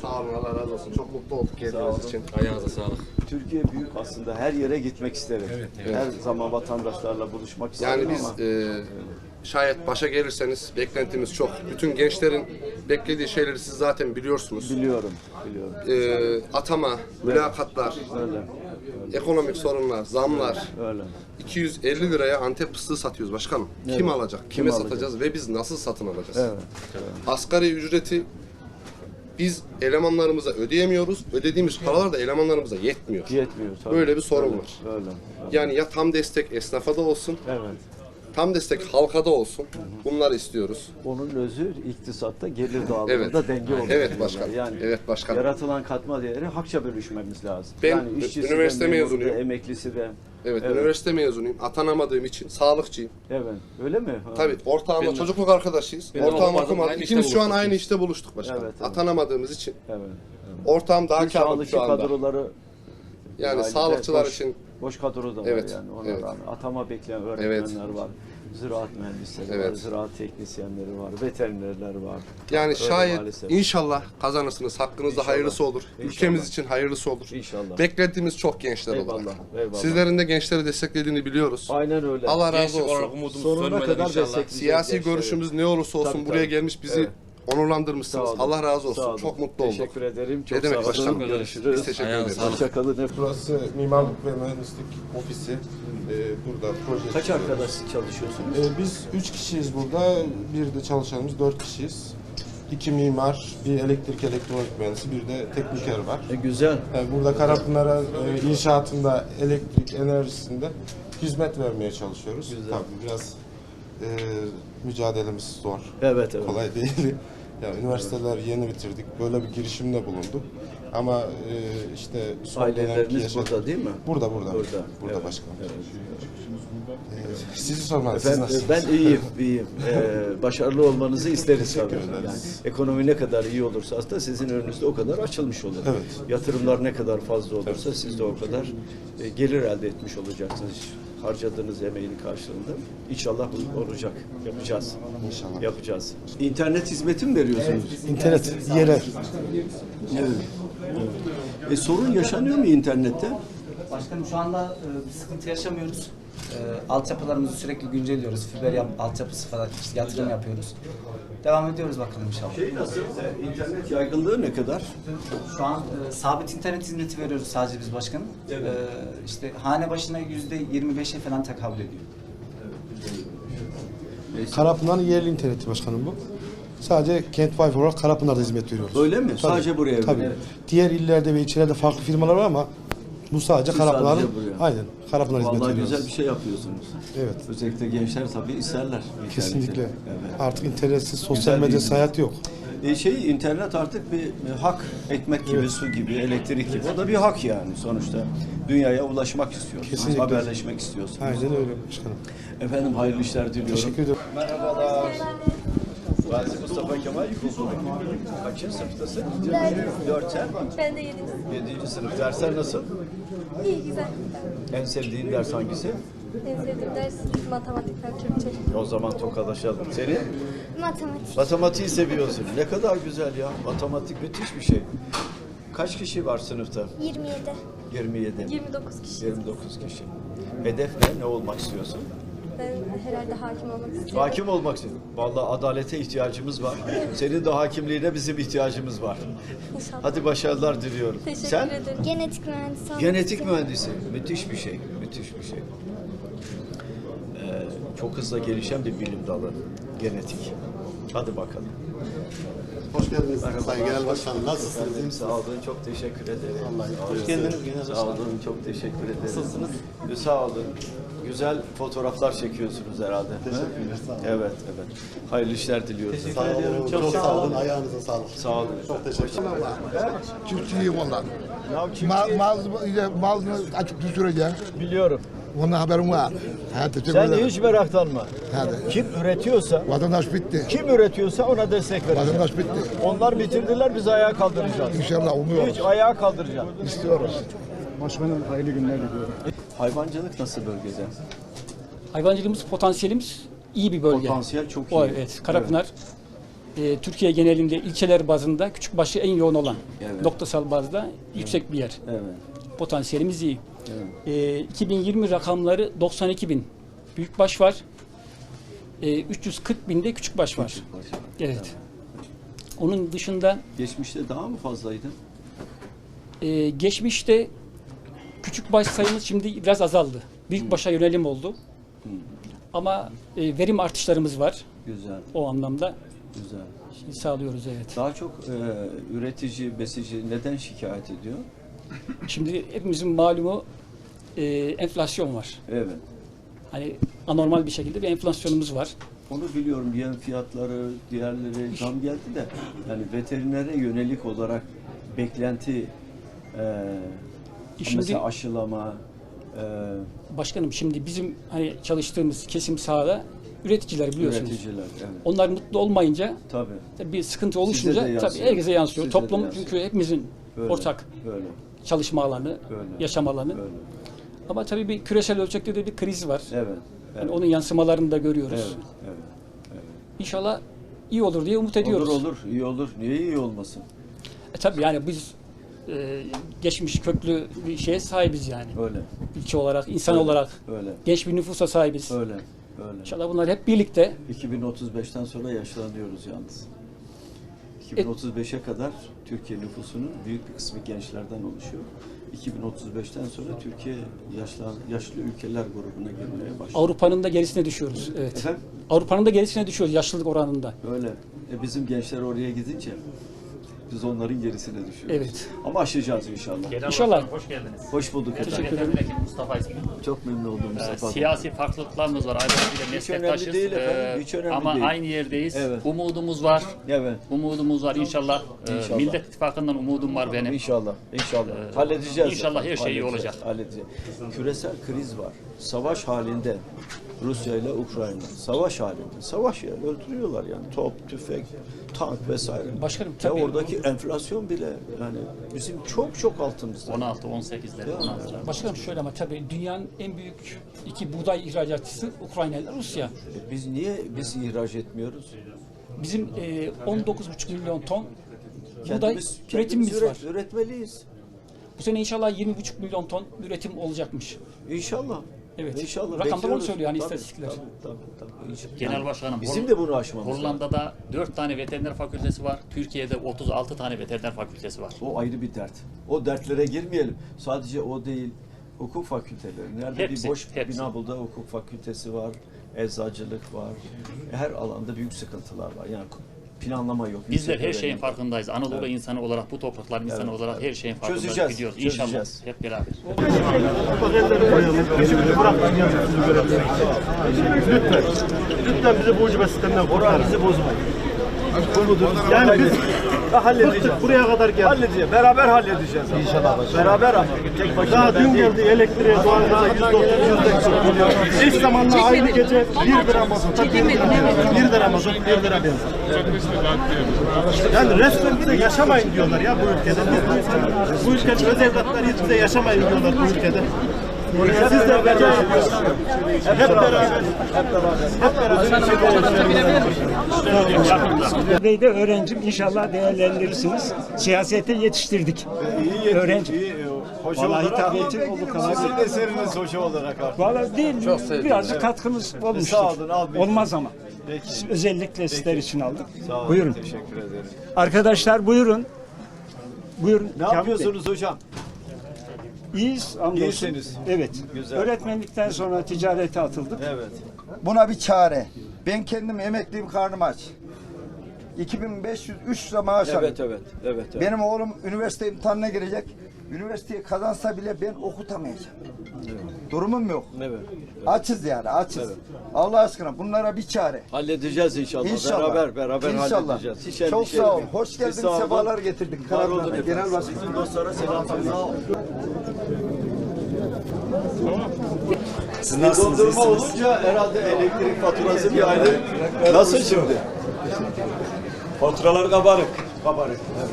Sağ olun Allah razı olsun. Çok mutlu olduk geldiğiniz için. Ayağınıza sağlık. Türkiye büyük aslında her yere gitmek isterim. Her zaman vatandaşlarla buluşmak isterim Yani biz ama e, şayet başa gelirseniz beklentimiz çok. Bütün gençlerin beklediği şeyleri siz zaten biliyorsunuz. biliyorum, biliyorum. E, atama, mülakatlar, Öyle, ekonomik sorunlar, zamlar. öyle. 250 liraya Antep fıstığı satıyoruz başkanım. Kim alacak? Kim Kime alacak? satacağız ve biz nasıl satın alacağız? Evet. Asgari ücreti biz elemanlarımıza ödeyemiyoruz. Ödediğimiz paralar da elemanlarımıza yetmiyor. Yetmiyor tabii. Böyle bir sorun Öyle, var. Öyle. Yani ya tam destek esnafa da olsun, Evet. Tam destek halka da olsun. Bunları istiyoruz. Onun özü iktisatta gelir dağılımında Evet. denge olmalı. Evet diyorlar. başkanım. Yani Evet başkanım. yaratılan katma değeri hakça bölüşmemiz lazım. Ben yani işçisi üniversite de, memuru mezunuyum. da, emeklisi de. Evet, Evet. üniversite mezunuyum. Atanamadığım için sağlıkçıyım. Evet. Öyle mi? Ha. Tabii ortağımla çocukluk arkadaşıyız. Ben de Ortağım okumadım, okumadı. aynı İkimiz işte şu an buluştuk aynı biz. işte buluştuk başkanım. Evet, evet. Atanamadığımız için. Evet. Ortağım daha sağlıkçı şu anda. kadroları Yani sağlıkçılar için boş kadro da var Evet, yani ona evet. rağmen. Atama bekleyen öğretmenler var. Ziraat mühendisleri var, Evet. ziraat teknisyenleri var, veterinerler var. yani Öyle şayet maalesef. inşallah kazanırsınız. Hakkınızda İnşallah. hayırlısı olur. İnşallah. Ülkemiz için hayırlısı olur. İnşallah. Beklediğimiz çok gençler Eyvallah, olarak. eyvallah. Sizlerin de gençleri desteklediğini biliyoruz. Aynen öyle. Allah razı Gençlik olarak olsun. umudumuz Sonuna kadar inşallah. destekleyeceğiz Siyasi gençleri. görüşümüz ne olursa olsun Tabii, buraya tabii. gelmiş bizi Evet. Onurlandırmışsınız. Sağ olun. Allah razı Sağ olsun. olun. Çok mutlu olduk. Teşekkür ederim. Çok Ne demek sağ olun. başkanım? Görüşürüz. Biz teşekkür Ayağınıza ederiz. sağlık. Hoşçakalın. Hep Burası mimarlık ve mühendislik ofisi. Ee, burada proje Kaç çiziyoruz. arkadaş çalışıyorsunuz? Ee, biz üç kişiyiz burada. Bir de çalışanımız dört kişiyiz. İki mimar, bir elektrik elektronik mühendisi, bir de tekniker var. E, güzel. Yani burada Karapınar'a e, inşaatında, elektrik enerjisinde hizmet vermeye çalışıyoruz. Güzel. Tabii biraz e, mücadelemiz zor. Evet evet. kolay değil. Ya üniversiteler yeni bitirdik. Böyle bir girişimde bulunduk. Ama e, işte son Aileleriniz yaşadığımız- burada değil mi? Burada burada. Burada. Burada Evet, başkanım. evet. Ee, sizi sormalı. Siz nasılsınız? ben iyiyim, iyiyim. Ee, başarılı olmanızı isteriz tabii. Yani ekonomi ne kadar iyi olursa aslında sizin önünüzde o kadar açılmış olur. Evet. Yatırımlar ne kadar fazla olursa siz de o kadar e, gelir elde etmiş olacaksınız. Harcadığınız emeğin karşılığında. İnşallah bu olacak. Yapacağız. İnşallah. Yapacağız. İnternet hizmeti mi veriyorsunuz? İnternet yerel. Evet. E, sorun yaşanıyor mu internette? Başkanım şu anda e, bir sıkıntı yaşamıyoruz. E, altyapılarımızı sürekli güncelliyoruz. Fiber yap, altyapısı falan yatırım yapıyoruz. Devam ediyoruz bakalım inşallah. Şey nasıl? E, internet yaygınlığı ne kadar? Şu an e, sabit internet hizmeti veriyoruz sadece biz başkanım. Evet. E, işte hane başına yüzde 25'e falan tekabül ediyor. Karapınar'ın yerli interneti başkanım bu. Sadece Kent Wi-Fi olarak Karapınar'da hizmet veriyoruz. Öyle mi? Tabii. Sadece buraya Tabii. veriyor. Diğer illerde ve ilçelerde farklı firmalar var ama bu sadece Siz Karapınar'ın sadece buraya. aynen Karapınar hizmeti Vallahi veriyoruz. güzel bir şey yapıyorsunuz. Evet. Özellikle gençler tabii isterler. interneti. Kesinlikle. Evet. Artık internetsiz Güzel sosyal medyası hizmet. hayat yok. E şey internet artık bir e, hak, ekmek gibi, su gibi, elektrik gibi. O da bir hak yani sonuçta. Dünyaya ulaşmak istiyorsunuz, Kesinlikle. haberleşmek istiyorsunuz. Aynen öyle başkanım. Efendim hayırlı işler diliyorum. Teşekkür ederim. Merhabalar. Gazi Mustafa Kemal İlkokulu. Kaçıncı sınıftasın? Dört sen? Ben de yedim. Yedinci sınıf. Dersler nasıl? İyi güzel. En sevdiğin ders hangisi? En sevdiğim ders matematik ve Türkçe. O zaman tokalaşalım. Senin? Matematik. Matematiği seviyorsun. Ne kadar güzel ya. Matematik müthiş bir şey. Kaç kişi var sınıfta? 27. 27. 29 kişi. 29 kişi. Hedef ne? Ne olmak istiyorsun? Ben herhalde hakim olmak istiyorum. Hakim olmak istiyorum. Vallahi adalete ihtiyacımız var. Senin de hakimliğine bizim ihtiyacımız var. İnşallah. Hadi başarılar diliyorum. Teşekkür Sen? ederim. Genetik mühendisi olmak Genetik istiyorum. mühendisi. Müthiş bir şey. Müthiş bir şey. Ee, çok hızla gelişen bir bilim dalı. Genetik. Hadi bakalım. Hoş geldiniz Sayın Genel Başkanım. Nasılsınız? Efendim sağ olun. Çok teşekkür ederim. Allah Hoş geldiniz Genel Sağ Başkanım. olun. Çok teşekkür ederim. Nasılsınız? Sağ olun. Güzel fotoğraflar çekiyorsunuz herhalde. Teşekkürler, sağ olun. Evet, evet. Hayırlı işler diliyorum. Sağ olun. Çok sağ olun. Ayağınıza sağlık. Sağ olun. Çok teşekkür ederim. Çiftçiyim ondan. Mal, mal, malını açık düşüreceğim. Biliyorum. Ondan haberim var. Ha, teşekkür Sen ederim. hiç meraklanma. Hadi. Kim üretiyorsa, Vatandaş bitti. kim üretiyorsa ona destek vereceğiz. Vatandaş bitti. Onlar bitirdiler, biz ayağa kaldıracağız. İnşallah umuyoruz. Hiç ayağa kaldıracağız. İstiyoruz. Başkanım hayırlı günler diliyorum. Hayvancılık nasıl bölgede? Hayvancılığımız, potansiyelimiz iyi bir bölge. Potansiyel çok iyi. O, evet. Karapınar e, Türkiye genelinde ilçeler bazında küçük başı en yoğun olan Evet. noktasal bazda yüksek bir yer. Evet. Potansiyelimiz iyi. Evet. E, 2020 rakamları 92 bin büyükbaş var. E, 340 binde küçükbaş var. Evet. Onun dışında Geçmişte daha mı fazlaydı? e, geçmişte küçükbaş sayımız şimdi biraz azaldı. Büyükbaşa yönelim oldu. Ama e, verim artışlarımız var Güzel, o anlamda. güzel. Şimdi sağlıyoruz evet. Daha çok e, üretici, besici neden şikayet ediyor? Şimdi hepimizin malumu e, enflasyon var. Evet. Hani anormal bir şekilde bir enflasyonumuz var. Onu biliyorum. Yem fiyatları, diğerleri zam geldi de yani veterinere yönelik olarak beklenti e, Şimdi- mesela aşılama e, Başkanım şimdi bizim hani çalıştığımız kesim sahada üreticiler biliyorsunuz. üreticiler evet. Onlar mutlu olmayınca Tabii. tabii bir sıkıntı oluşunca tabii herkese yansıyor. Size Toplum yansıyor. çünkü hepimizin Böyle, ortak Böyle. çalışma alanı, Böyle. yaşam alanı. Böyle. Ama tabii bir küresel ölçekte de bir kriz var. Evet. Yani evet. onun yansımalarını da görüyoruz. Evet. evet. İnşallah iyi olur diye umut ediyoruz. Olur olur, iyi olur. Niye iyi olmasın? E tabii yani biz e, geçmiş köklü bir şeye sahibiz yani. Öyle. Ülke olarak, insan Öyle. olarak Öyle. genç bir nüfusa sahibiz. Öyle. Öyle. İnşallah bunlar hep birlikte 2035'ten sonra yaşlanıyoruz yalnız. E- 2035'e kadar Türkiye nüfusunun büyük bir kısmı gençlerden oluşuyor. 2035'ten sonra Türkiye yaşlı, yaşlı ülkeler grubuna girmeye başlıyor. Avrupa'nın da gerisine düşüyoruz. Evet. Efendim? Avrupa'nın da gerisine düşüyoruz yaşlılık oranında. Öyle. E bizim gençler oraya gidince biz onların gerisine düşüyoruz. Evet. Ama aşacağız inşallah. Genel İnşallah. Başkanım, hoş geldiniz. Hoş bulduk efendim. Teşekkür ederim. Mustafa ismi. Çok memnun oldum Ee, Mustafa. Bey. siyasi farklılıklarımız var. Aynı şekilde meslektaşız. önemli değil efendim, Ee, hiç önemli ama değil. aynı yerdeyiz. Evet. Umudumuz var. Evet. Umudumuz var inşallah. Ee, İnşallah. Millet İttifakı'ndan umudum var benim. İnşallah, inşallah. Ee, halledeceğiz. inşallah her şey iyi olacak. Halledeceğiz. Küresel kriz var. Savaş halinde Rusya ile Ukrayna. Savaş halinde. Savaş yani öldürüyorlar yani. Top, tüfek, tank vesaire. Başkanım, Ve tabii. oradaki enflasyon bile yani bizim çok çok altımızda. 16, 18'ler, 16'lar. Başkanım şöyle ama tabii dünyanın en büyük iki buğday ihracatçısı Ukrayna ile Rusya. E Biz niye biz ihraç etmiyoruz? Bizim e, 19,5 milyon ton buğday Kendimiz, üretimimiz kendimiz var. üret- üretmeliyiz. Bu sene inşallah 20,5 milyon ton üretim olacakmış. İnşallah. Evet. İnşallah. Rakamlar onu söylüyor yani Tabii, istatistikler. Tabii, tabii, tabii. İnşallah. Genel Başkanım, Bizim de bunu aşmamız lazım. Hollanda'da 4 tane veteriner fakültesi var. Türkiye'de 36 tane veteriner fakültesi var. O ayrı bir dert. O dertlere girmeyelim. Sadece o değil. Hukuk fakülteleri. Nerede Hepsi, bir boş hepsi. bina bulda hukuk fakültesi var. Eczacılık var. Her alanda büyük sıkıntılar var. Yani planlama yok. Bizler her şeyin farkındayız. Anadolu Evet. insanı olarak, bu toprakların insanı Evet, olarak evet. her şeyin farkındayız. Çözeceğiz, Gidiyoruz. çözeceğiz. İnşallah hep beraber. Lütfen bizi bu ucube sistemden kurtar. bizi bozmayın. Yani biz halledeceğiz. Buraya kadar geldik. Halledeceğiz. Beraber halledeceğiz. İnşallah. Beraber ama. Tek başına Daha dün geldi elektriğe, otuz, yüzde kırk. Eş zamanlı aynı gece bir lira mazot, bir lira, bir lira mazot, bir lira benzin. Yani resmen bize yaşamayın diyorlar ya bu ülkede. Biz bu ülkenin öz evlatları hiç bize yaşamayın diyorlar bu ülkede. Siz de beraber, hep beraber, hep beraber, hep beraber. Bey de öğrencim inşallah değerlendirirsiniz. Siyasete yetiştirdik. Öğrenci. Vallahi hitabetim oldu kadar. Sizin eseriniz hoca olarak artık. Vallahi değil, birazcık katkımız olmuştur. Sağ olun, al Olmaz ama. Peki. Özellikle sizler için aldık. Sağ olun, Buyurun. Teşekkür ederim. Arkadaşlar buyurun. Buyurun. Ne Kamil yapıyorsunuz hocam? İyiyiz. hamdolsun. İyisiniz. Evet. Güzel. Öğretmenlikten sonra ticarete atıldık. Evet. Buna bir çare. Ben kendim emekliyim karnım aç. 2503 lira maaş alıyorum. Evet, evet, evet. evet. Benim oğlum üniversite imtihanına girecek. Üniversiteyi kazansa bile ben okutamayacağım. Durumum yok. Evet. Açız yani açız. Allah aşkına bunlara bir çare. Halledeceğiz inşallah. İnşallah. Beraber beraber İnşallah. halledeceğiz. Hiç Çok sağ ol. etmeyin. Hoş geldin. sağ olun. Sefalar getirdin. Var olun. Genel Başkanım. Bütün dostlara selam söyle. Dondurma olunca herhalde elektrik faturası bir ayrı. Nasıl şimdi? Faturalar kabarık. Kabarık. Evet.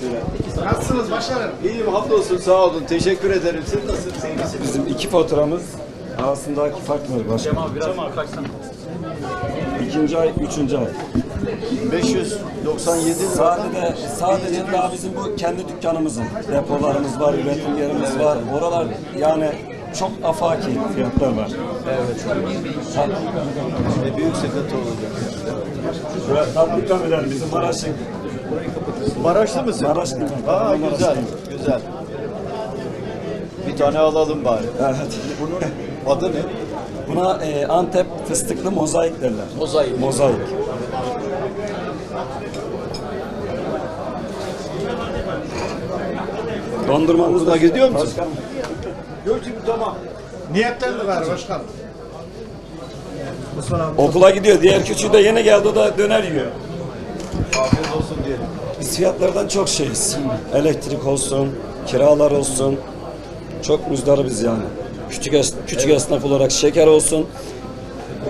Şöyle. Nasılsınız başkanım? İyiyim hamdolsun sağ olun. Teşekkür ederim. Siz nasılsınız? İyi misiniz? Bizim iki faturamız arasındaki fark var başkanım. Cemal biraz kaçsana. İkinci ay, üçüncü ay. 597 lira. Sadece, sadece daha bizim bu kendi dükkanımızın depolarımız var, üretim yerimiz var. Oralar yani çok afaki fiyatlar var. Evet. E, büyük sıkıntı olacak. Ve tatbikan eder bizim Maraş'ın. Maraşlı mısın? Maraşlıyım. Aa güzel, güzel. Bir tane alalım bari. Evet. Bunun adı ne? Buna e, Antep fıstıklı mozaik derler. Mozaik. Mozaik. Dondurmamız Burada gidiyor musun? Başkanım. Niyetten mi var başkan? Okula gidiyor. Diğer küçüğü de yeni geldi o da döner yiyor. Afiyet olsun diyelim. Biz fiyatlardan çok şeyiz. Elektrik olsun, kiralar olsun. Çok müzdaribiz yani. Küçük, es- küçük esnaf olarak şeker olsun.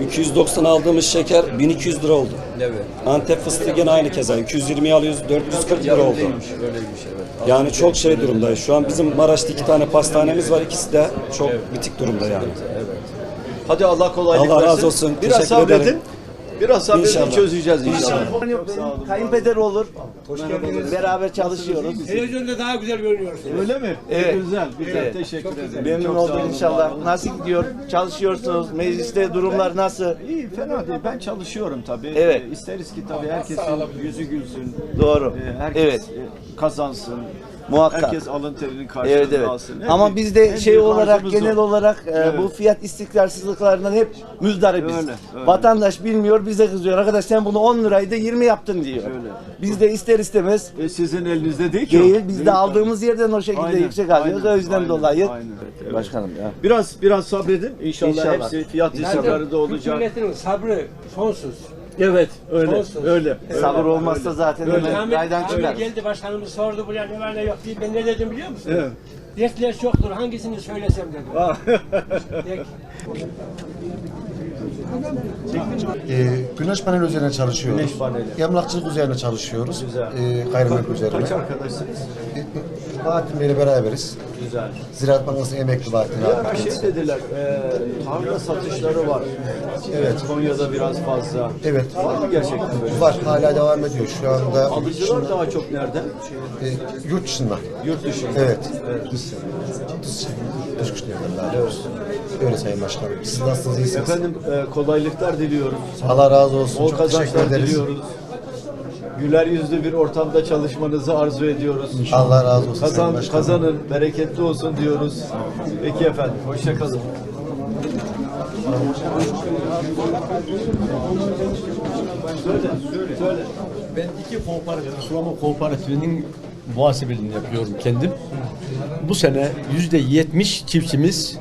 290 aldığımız şeker 1200 lira oldu. Evet. Antep fıstığı gene aynı keza 220 alıyoruz 440 lira oldu. Öyleymiş, öyleymiş evet. Yani çok şey durumdayız. Şu an bizim Maraş'ta iki tane pastanemiz var. İkisi de çok bitik durumda yani. Hadi Allah kolaylık Allah versin. razı olsun. Biraz Teşekkür sabredin. Biraz sabredin İnşallah. çözeceğiz inşallah. Kayınpeder olur. Beraber çalışıyoruz. Televizyonda daha güzel görünüyorsun. Öyle mi? Evet. Güzel, güzel. Evet. Teşekkür ederim. Memnun Çok sağ olun, inşallah. Nasıl gidiyor? Çalışıyorsunuz. Mecliste durumlar nasıl? İyi, fena değil. Ben çalışıyorum tabii. Evet. Ee, İsteriz ki tabii herkesin yüzü gülsün. Doğru. Ee, Herkes Evet. e, kazansın. Muhakkak. Herkes alın terinin karşılığını Evet evet. alsın. En Ama biz de şey olarak genel o. olarak e, Evet. bu fiyat istikrarsızlıklarından hep müzdaribiz. Öyle, öyle. Vatandaş bilmiyor, bize kızıyor. Arkadaş sen bunu 10 liraydı 20 yaptın diyor. Öyle. Biz de ister istemez E, sizin elinizde değil ki değil. Biz de Değil aldığımız yerden o şekilde Aynen, yüksek alıyoruz. aynen, o yüzden aynen, dolayı aynen. Evet, başkanım ya. Biraz biraz sabredin. İnşallah, İnşallah. hepsi fiyat istikrarı da olacak. Milletin sabrı sonsuz. Evet, öyle. Sonsuz. Öyle. Sabır olmazsa zaten hemen raydan Ahmet çıkar. geldi başkanımız sordu buraya ne var ne yok diye. Ben ne dedim biliyor musun? Evet. Dersler çoktur hangisini söylesem dedim. Peki. Ee, güneş paneli üzerine çalışıyoruz. Güneş paneli. Emlakçılık üzerine çalışıyoruz. Güzel. Ee, gayrimenkul üzerine. Kaç arkadaşsınız? Ee, Bahattin Bey'le beraberiz. Güzel. Ziraat Bankası emekli Bahattin Ya abi. bir şey dediler, e, tarla satışları var. Evet. Konya'da biraz fazla. Evet. Var mı gerçekten böyle? Var. Hala devam ediyor. Şu anda Alıcılar daha çok nereden? e, yurt dışında. Yurt dışında. Evet. Evet. Dış, doğrusu. Öyle Sayın Başkanım. Siz nasılsınız? iyisiniz? Efendim e, kolaylıklar diliyorum. Allah razı olsun. Bol Çok teşekkür kazançlar ederiz. diliyoruz. Güler yüzlü bir ortamda çalışmanızı arzu ediyoruz. Allah razı olsun Kazan, kazanın, bereketli olsun diyoruz. Peki efendim, hoşça kalın. Söyle, söyle. Ben iki kooperatif, sulama kooperatifinin muhasebeliğini yapıyorum kendim. Bu sene yüzde yetmiş çiftçimiz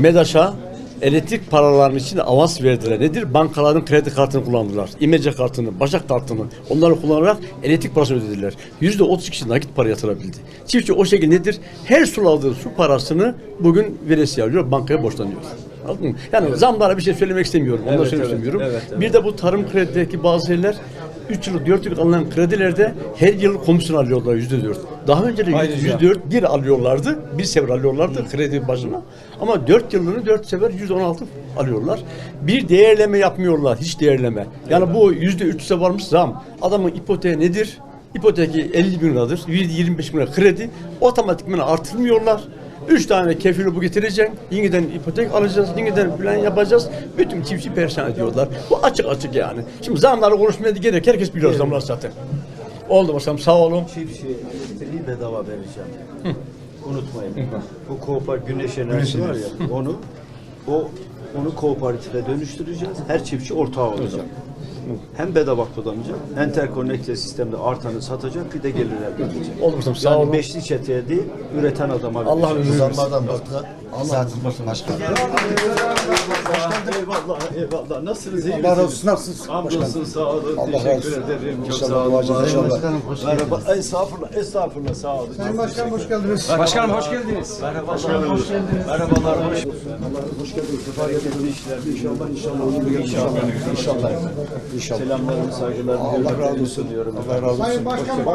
MEDAŞ'a elektrik paralarının için avans verdiler. Nedir? Bankaların kredi kartını kullandılar. İmece kartını, başak kartını onları kullanarak elektrik parası ödediler. Yüzde otuz kişi nakit para yatırabildi. Çiftçi o şekilde nedir? Her suladığı su parasını bugün veresiye alıyor, bankaya borçlanıyor. Anladın mı? Yani zamlara bir şey söylemek istemiyorum. Onları Evet, söylemek evet, istemiyorum. evet, evet. Bir de bu tarım kredideki bazı yerler 3 yıllık 4 yıllık alınan kredilerde her yıl komisyon alıyorlar yüzde dört. Daha önce de yüzde dört bir alıyorlardı. Bir sefer alıyorlardı kredi başına. Ama 4 yıllığını 4 sefer yüzde on altı alıyorlar. Bir değerleme yapmıyorlar. Hiç değerleme. Yani bu yüzde üçe varmış zam. Adamın ipoteği nedir? İpoteki 50 bin liradır. 25 bin lira kredi. Otomatikman artırmıyorlar. Üç tane kefili bu getireceksin. Yeniden ipotek alacağız. Yeniden plan yapacağız. Bütün çiftçi perişan ediyorlar. Bu açık açık yani. Şimdi zamları konuşmaya gerek. Herkes biliyor zamlar zaten. Oldu başkanım sağ olun. Çiftçiye elektriği bedava vereceğim. Unutmayın. Bu kooperatif güneş enerjisi var ya, onu o onu kooperatife dönüştüreceğiz. Her çiftçi ortağı olacak. Hem bedava kullanacak, enterkonekte sistemde artanı satacak, bir de gelir elde edecek. Başkanım sağ Yani olun. beşli çeteye değil, üreten adama Allah ömür versin. Zamlardan baktılar. Zaten başkanım. Eyvallah, eyvallah. Nasılsınız? iyi Allah misiniz? razı olsun. Nasılsınız? Hamdolsun, sağ olun. Allah razı Teşekkür olsun. ederim. Çok İnşallah sağ olun. duacınız var olun. inşallah. Başkanım, hoş Merhaba. Estağfurullah, estağfurullah. Sağ olun. Sayın Başkanım hoş geldiniz. Başkanım hoş geldiniz. Merhabalar. Hoş geldiniz. Merhabalar. Hoş Hoş geldiniz. Sefa işler. İnşallah inşallah. İnşallah. İnşallah. İnşallah. Selamlarımı, saygılarımı, Allah razı olsun. Allah razı olsun. Sayın Başkanım,